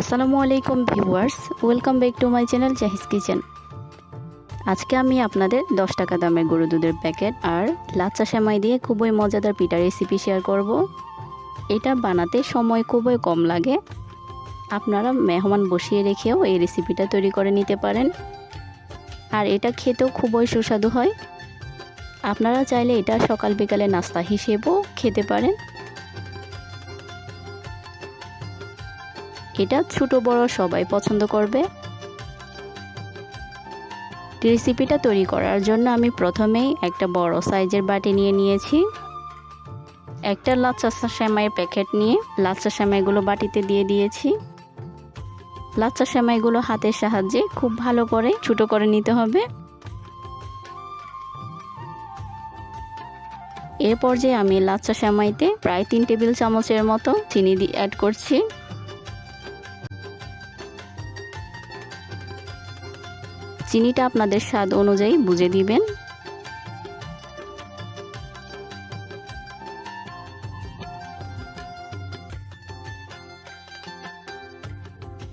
আসসালামু আলাইকুম viewers, welcome back to my channel Jahis kitchen. আজকে আমি আপনাদের দশ টাকা দামের গরু দুধের প্যাকেট আর লাচ্চা সেমাই দিয়ে খুবই মজাদার পিঠা রেসিপি শেয়ার করব। এটা বানাতে সময় খুবই কম লাগে। আপনারা মেহমান বসিয়ে রেখেও এই রেসিপিটা তৈরি করে নিতে পারেন। আর এটা খেতেও খুবই সুস্বাদু হয়। আপনারা চাইলে এটা সকাল বিকালে নাস্তা হিসেবেও খেতে পারেন। এটা ছোট বড় সবাই পছন্দ করবে। রেসিপিটা তৈরি করার জন্য আমি প্রথমেই একটা বড় সাইজের বাটি নিয়ে নিয়েছি। একটা লাচ্চা সেমাইয়ের প্যাকেট নিয়ে লাচ্চা সেমাইগুলো বাটিতে দিয়ে দিয়েছি। লাচ্চা সেমাইগুলো হাতের সাহায্যে খুব ভালো করে ছোটো করে নিতে হবে। এরপর যে আমি লাচ্চা সেমাইতে প্রায় তিন টেবিল চামচের মতো চিনি অ্যাড করছি। চিনিটা আপনাদের স্বাদ অনুযায়ী বুঝে দিবেন।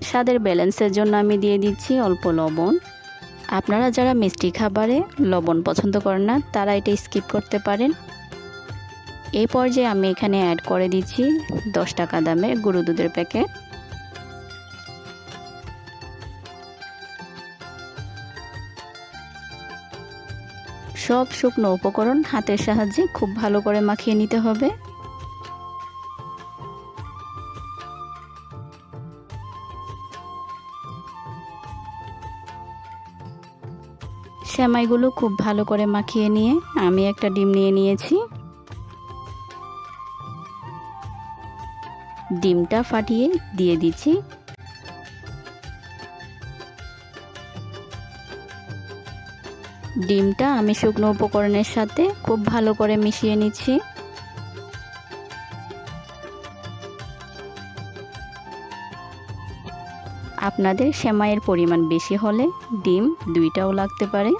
স্বাদের ব্যালেন্সের জন্য আমি দিয়ে দিচ্ছি অল্প লবণ। আপনারা যারা মিষ্টি খাবারে লবণ পছন্দ করেন না, তারা এটা স্কিপ করতে পারেন। এই পর্যায়ে আমি এখানে অ্যাড করে দিচ্ছি দশ টাকা দামের গুঁড়ো দুধের প্যাকেট। সব শুকনো উপকরণ হাতের সাহায্যে খুব ভালো করে মাখিয়ে নিতে হবে। সেমাইগুলো খুব ভালো করে মাখিয়ে নিয়ে আমি একটা ডিম নিয়ে নিয়েছি। ডিমটা ফাটিয়ে দিয়ে দিচ্ছি। ডিমটা আমি শুকনো উপকরণের সাথে খুব ভালো করে মিশিয়ে নিচ্ছি। আপনাদের সেমাইয়ের পরিমাণ বেশি হলে ডিম দুইটাও লাগতে পারে।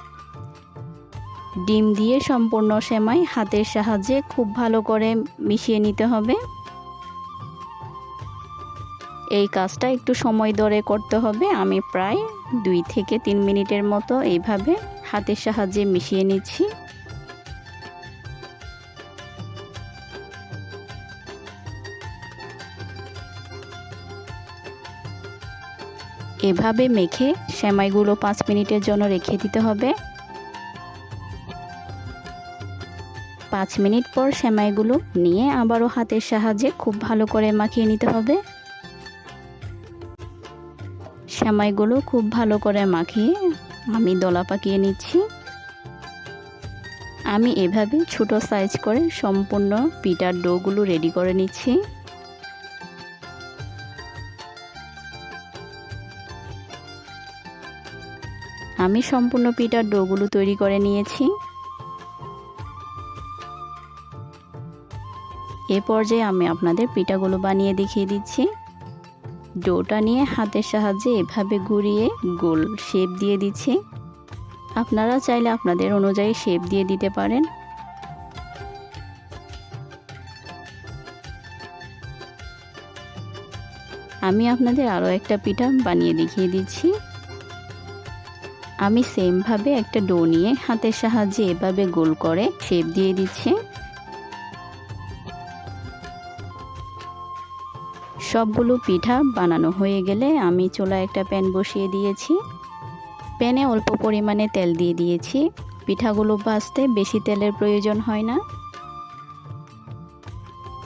ডিম দিয়ে সম্পূর্ণ সেমাই হাতের সাহায্যে খুব ভালো করে মিশিয়ে নিতে হবে। এই কাজটা একটু সময় ধরে করতে হবে। আমি প্রায় দুই থেকে তিন মিনিটের মতো এইভাবে হাতের সাহায্যে মিশিয়ে নিচ্ছি। এভাবে মেখে সেমাইগুলো পাঁচ মিনিটের জন্য রেখে দিতে হবে। পাঁচ মিনিট পর সেমাইগুলো নিয়ে আবারও হাতের সাহায্যে খুব ভালো করে মাখিয়ে নিতে হবে। সেমাইগুলো খুব ভালো করে মাখিয়ে আমি দলা পাকিয়ে নিচ্ছি। আমি এভাবে ছোট সাইজ করে সম্পূর্ণ পিটার ডোগুলো রেডি করে নিচ্ছি। আমি সম্পূর্ণ পিটার ডোগুলো তৈরি করে নিয়েছি। এ পর্যায়ে আমি আপনাদের পিঠাগুলো বানিয়ে দেখিয়ে দিচ্ছি। ডোটা নিয়ে হাতের সাহায্যে এভাবে ঘুরিয়ে গোল শেপ দিয়ে দিচ্ছি। আপনারা চাইলে আপনাদের অনুযায়ী শেপ দিয়ে দিতে পারেন। আমি আপনাদের আরও একটা পিঠা বানিয়ে দেখিয়ে দিচ্ছি। আমি সেমভাবে একটা ডো নিয়ে হাতের সাহায্যে এভাবে গোল করে শেপ দিয়ে দিচ্ছি। সবগুলো পিঠা বানানো হয়ে গেলে আমি চুলা একটা প্যান বসিয়ে দিয়েছি। প্যানে অল্প পরিমাণে তেল দিয়ে দিয়েছি। পিঠাগুলো ভাজতে বেশি তেলের প্রয়োজন হয় না।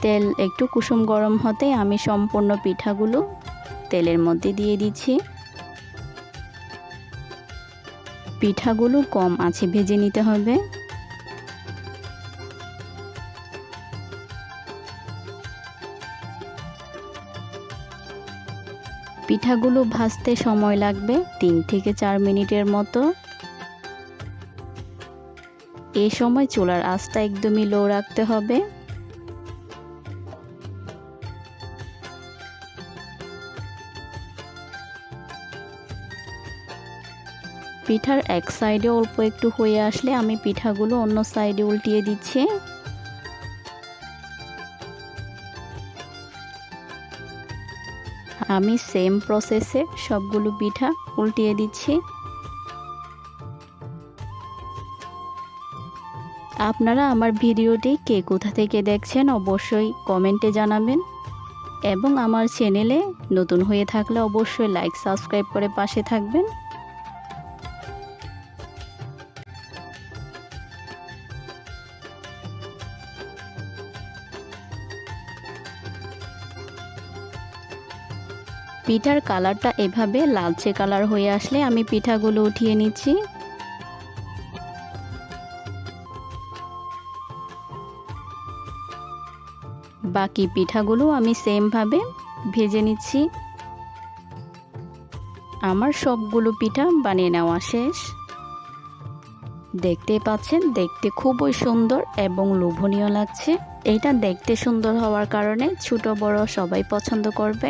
তেল একটু কুসুম গরম হতে আমি সম্পূর্ণ পিঠাগুলো তেলের মধ্যে দিয়ে দিচ্ছি। পিঠাগুলো কম আছে ভেজে নিতে হবে। পিঠাগুলো ভাজতে সময় লাগবে তিন থেকে চার মিনিটের মতো। এ সময় চুলার আঁচটা একদমই লো রাখতে হবে। পিঠার এক সাইডে অল্প একটু হয়ে আসলে আমি পিঠাগুলো অন্য সাইডে উল্টিয়ে দিচ্ছি। আমি সেম প্রসেসে সবগুলো পিঠা উল্টিয়ে দিচ্ছি। আপনারা আমার ভিডিওটি কে কোথা থেকে দেখছেন অবশ্যই কমেন্টে জানাবেন। এবং আমার চ্যানেলে নতুন হয়ে থাকলে অবশ্যই লাইক সাবস্ক্রাইব করে পাশে থাকবেন। পিঠার কালারটা এভাবে লালচে কালার হয়ে আসলে আমি পিঠাগুলো উঠিয়ে নিচ্ছি। বাকি পিঠাগুলো আমি সেমভাবে ভেজে নিচ্ছি। আমার সবগুলো পিঠা বানিয়ে নেওয়া শেষ। দেখতে পাচ্ছেন, দেখতে খুবই সুন্দর এবং লোভনীয় লাগছে। এটা দেখতে সুন্দর হওয়ার কারণে ছোট বড় সবাই পছন্দ করবে।